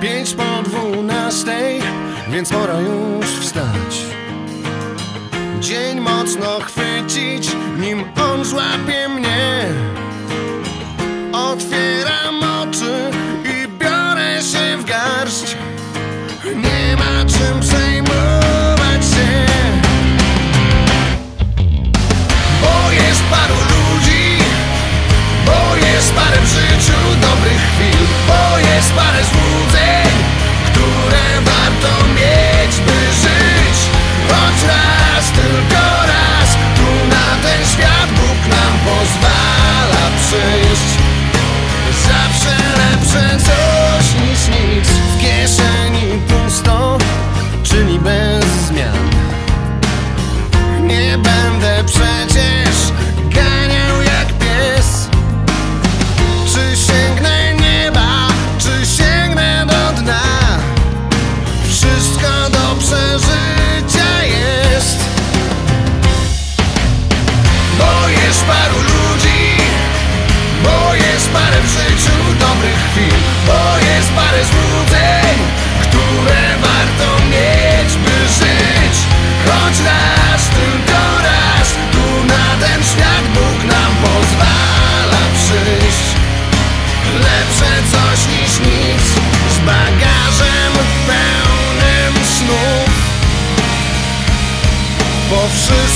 pięć po dwunastej, więc pora już wstać. Dzień mocno chwycić, nim on złapie mnie.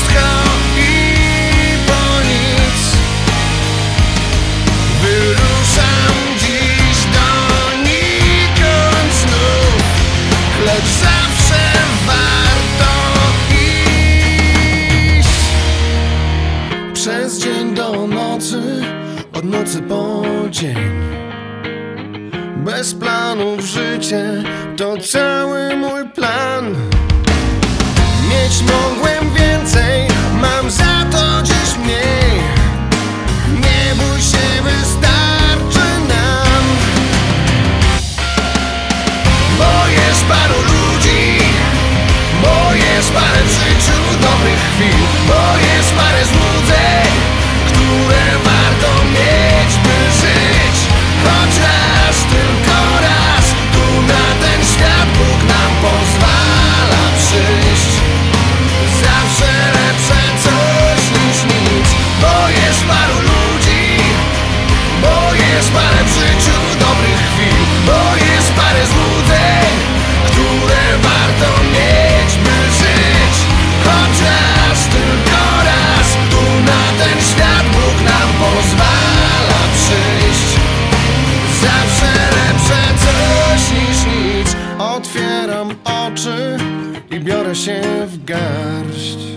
wszystko i po nic Wyruszam dziś donikąd znów Lecz zawsze warto iść Przez dzień do nocy, od nocy po dzień bez planów życie to cały mój plan. Mieć mogłem. insane. biorę się w garść.